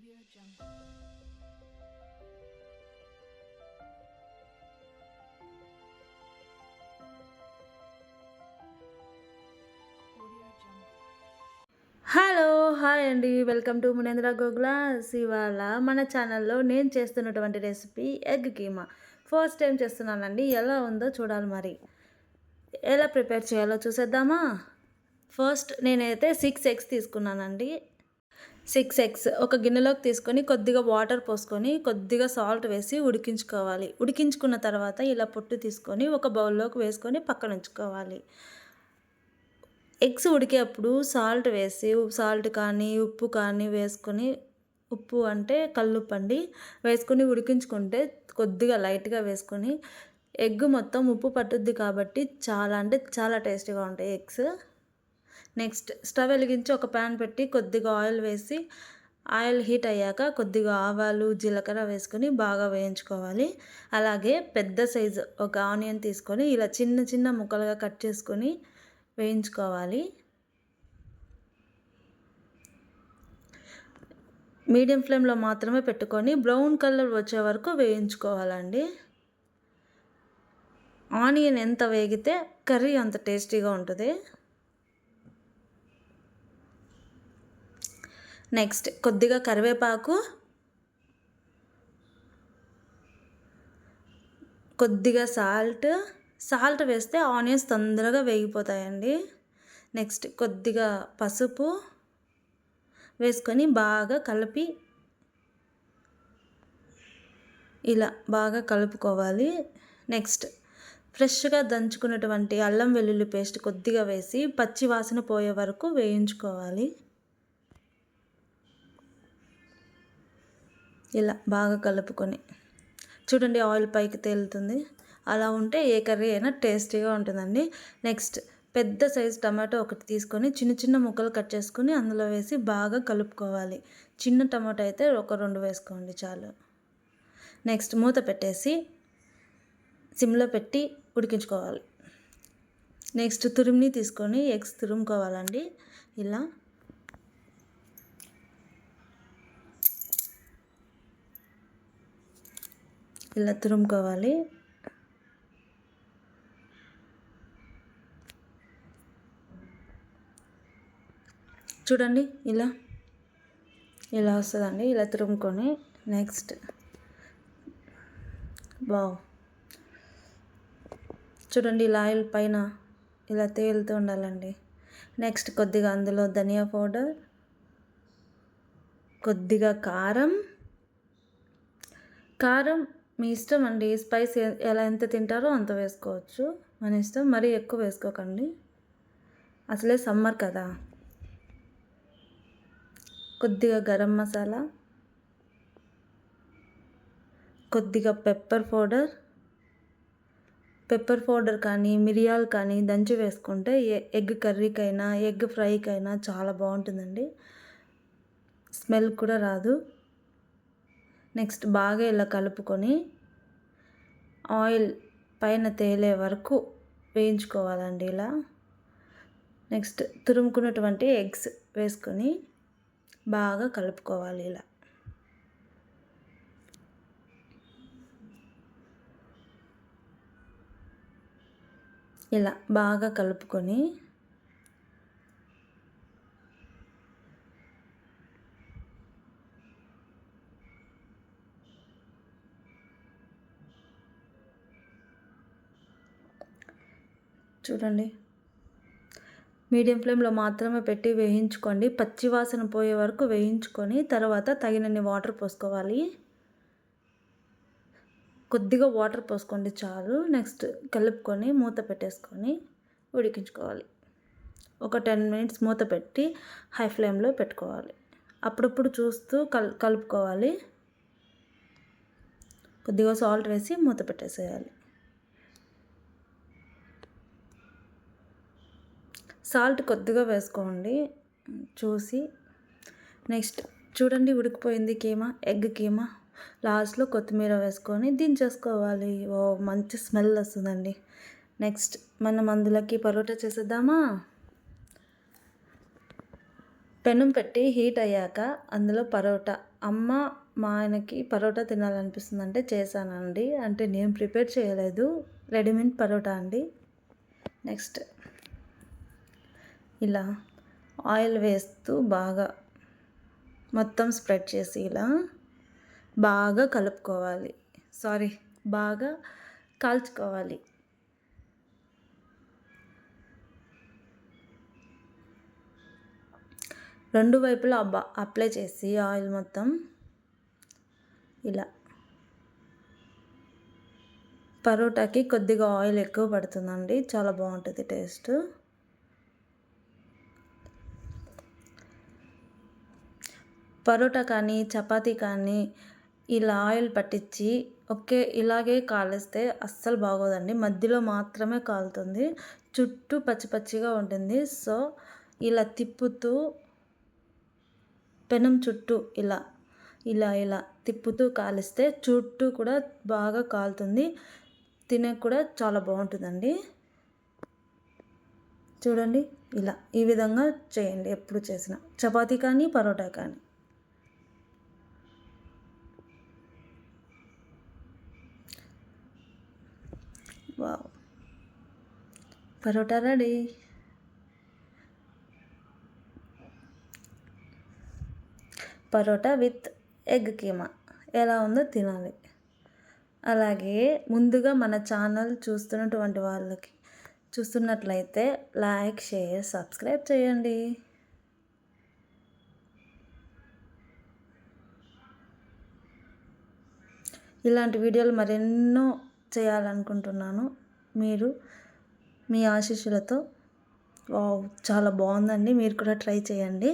Audio Jungle. Audio Jungle. Hello hi అండి welcome to Munendra గోగ్లాస్ ఇవాళ మన ఛానల్లో నేను చేస్తున్నటువంటి recipe egg keema first time చేస్తున్నానండి. ఎలా ఉందో చూడాలి మరి. ఎలా ప్రిపేర్ చేయాలో చూసేద్దామా? ఫస్ట్ నేనైతే సిక్స్ ఎగ్స్ తీసుకున్నానండి. సిక్స్ ఎగ్స్ ఒక గిన్నెలోకి తీసుకొని కొద్దిగా వాటర్ పోసుకొని కొద్దిగా సాల్ట్ వేసి ఉడికించుకోవాలి. ఉడికించుకున్న తర్వాత ఇలా పొట్టు తీసుకొని ఒక బౌల్లోకి వేసుకొని పక్కన ఉంచుకోవాలి. ఎగ్స్ ఉడికేప్పుడు సాల్ట్ వేసి సాల్ట్ కానీ ఉప్పు కానీ వేసుకొని ఉప్పు అంటే కల్లుప్పు అండి వేసుకొని ఉడికించుకుంటే కొద్దిగా లైట్గా వేసుకొని ఎగ్ మొత్తం ఉప్పు పట్టుద్ది కాబట్టి చాలా అంటే చాలా టేస్టీగా ఉంటాయి ఎగ్స్. నెక్స్ట్ స్టవ్ వెలిగించి ఒక ప్యాన్ పెట్టి కొద్దిగా ఆయిల్ వేసి ఆయిల్ హీట్ అయ్యాక కొద్దిగా ఆవాలు జీలకర్ర వేసుకొని బాగా వేయించుకోవాలి. అలాగే పెద్ద సైజు ఒక ఆనియన్ తీసుకొని ఇలా చిన్న చిన్న ముక్కలుగా కట్ చేసుకొని వేయించుకోవాలి. మీడియం ఫ్లేమ్లో మాత్రమే పెట్టుకొని బ్రౌన్ కలర్ వచ్చే వరకు వేయించుకోవాలండి. ఆనియన్ ఎంత వేగితే కర్రీ అంత టేస్టీగా ఉంటుంది. నెక్స్ట్ కొద్దిగా కరివేపాకు కొద్దిగా సాల్ట్. సాల్ట్ వేస్తే ఆనియన్స్ తొందరగా వేగిపోతాయండి. నెక్స్ట్ కొద్దిగా పసుపు వేసుకొని బాగా కలిపి ఇలా బాగా కలుపుకోవాలి. నెక్స్ట్ ఫ్రెష్గా దంచుకున్నటువంటి అల్లం వెల్లుల్లి పేస్ట్ కొద్దిగా వేసి పచ్చి వాసన పోయే వరకు వేయించుకోవాలి. ఇలా బాగా కలుపుకొని. చూడండి ఆయిల్ పైకి తేలుతుంది. అలా ఉంటే ఏ కర్రీ అయినా టేస్టీగా ఉంటుందండి. నెక్స్ట్ పెద్ద సైజు టమాటో ఒకటి తీసుకొని చిన్న చిన్న ముక్కలు కట్ చేసుకొని అందులో వేసి బాగా కలుపుకోవాలి. చిన్న టమాటో అయితే ఒక రెండు వేసుకోండి చాలు. నెక్స్ట్ మూత పెట్టేసి సిమ్లో పెట్టి ఉడికించుకోవాలి. నెక్స్ట్ తురిమిని తీసుకొని ఎగ్స్ తురుముకోవాలండి. ఇలా ఇలా తురుముకోవాలి చూడండి ఇలా ఇలా వస్తుందండి ఇలా తురుముకొని నెక్స్ట్. బావ్ చూడండి ఇలా ఆయిల్ పైన ఇలా తేలుతూ ఉండాలండి. నెక్స్ట్ కొద్దిగా అందులో ధనియా పౌడర్ కొద్దిగా కారం. కారం మీ ఇష్టం అండి. స్పైస్ ఎలా ఎంత తింటారో అంత వేసుకోవచ్చు. మన ఇష్టం మరీ ఎక్కువ వేసుకోకండి. అసలే సమ్మర్ కదా. కొద్దిగా గరం మసాలా. కొద్దిగా పెప్పర్ పౌడర్. పెప్పర్ పౌడర్ కానీ మిరియాలు కానీ దంచి వేసుకుంటే ఎగ్ కర్రీకైనా ఎగ్ ఫ్రైకైనా చాలా బాగుంటుందండి. స్మెల్ కూడా రాదు. నెక్స్ట్ బాగా ఇలా కలుపుకొని ఆయిల్ పైన తేలే వరకు వేయించుకోవాలండి ఇలా. నెక్స్ట్ తురుముకున్నటువంటి ఎగ్స్ వేసుకొని బాగా కలుపుకోవాలి ఇలా. ఇలా బాగా కలుపుకొని చూడండి. మీడియం ఫ్లేమ్లో మాత్రమే పెట్టి వేయించుకోండి. పచ్చి వాసన పోయే వరకు వేయించుకొని తర్వాత తగినన్ని వాటర్ పోసుకోవాలి. కొద్దిగా వాటర్ పోసుకోండి చాలు. నెక్స్ట్ కలుపుకొని మూత పెట్టేసుకొని ఉడికించుకోవాలి. ఒక టెన్ మినిట్స్ మూత పెట్టి హై ఫ్లేమ్లో పెట్టుకోవాలి. అప్పుడప్పుడు చూస్తూ కల్ కలుపుకోవాలి. కొద్దిగా సాల్ట్ వేసి మూత పెట్టేసేయాలి. సాల్ట్ కొద్దిగా వేసుకోండి. చూసి నెక్స్ట్ చూడండి ఉడికిపోయింది కీమా ఎగ్ కీమా. లాస్ట్లో కొత్తిమీర వేసుకొని దించేసుకోవాలి. ఓ మంచి స్మెల్ వస్తుందండి. నెక్స్ట్ మనం అందులోకి పరోటా చేసేద్దామా? పెనం పెట్టి హీట్ అయ్యాక అందులో పరోటా. అమ్మ మా ఆయనకి పరోటా తినాలనిపిస్తుందంటే చేశానండి. అంటే నేను ప్రిపేర్ చేయలేదు. రెడీమేడ్ పరోటా అండి. నెక్స్ట్ ఇలా ఆయిల్ వేస్తూ బాగా మొత్తం స్ప్రెడ్ చేసి ఇలా బాగా కలుపుకోవాలి. సారీ బాగా కాల్చుకోవాలి. రెండు వైపులా అబ్బా అప్లై చేసి ఆయిల్ మొత్తం ఇలా పరోటాకి కొద్దిగా ఆయిల్ ఎక్కువ పడుతుందండి. చాలా బాగుంటుంది టేస్ట్. పరోటా కానీ చపాతీ కానీ ఇలా ఆయిల్ పట్టించి ఒకే ఇలాగే కాలిస్తే అస్సలు బాగోదండి. మధ్యలో మాత్రమే కాలుతుంది. చుట్టూ పచ్చి పచ్చిగా ఉంటుంది. సో ఇలా తిప్పుతూ పెనం చుట్టూ ఇలా ఇలా ఇలా తిప్పుతూ కాలిస్తే చుట్టూ కూడా బాగా కాలుతుంది. తినే కూడా చాలా బాగుంటుందండి. చూడండి ఇలా ఈ విధంగా చేయండి ఎప్పుడు చేసిన. చపాతీ కానీ పరోటా కానీ. Paratha ready. Paratha with egg keema. ఎలా ఉందో తినాలి. అలాగే ముందుగా మన ఛానల్ చూస్తున్నటువంటి వాళ్ళకి చూస్తున్నట్లయితే లైక్ షేర్ సబ్స్క్రైబ్ చేయండి. ఇలాంటి వీడియోలు మరెన్నో చేయాలనుకుంటున్నాను. మీరు మీ ఆశీస్సులతో. వావ్ చాలా బాగుందండి. మీరు కూడా ట్రై చేయండి.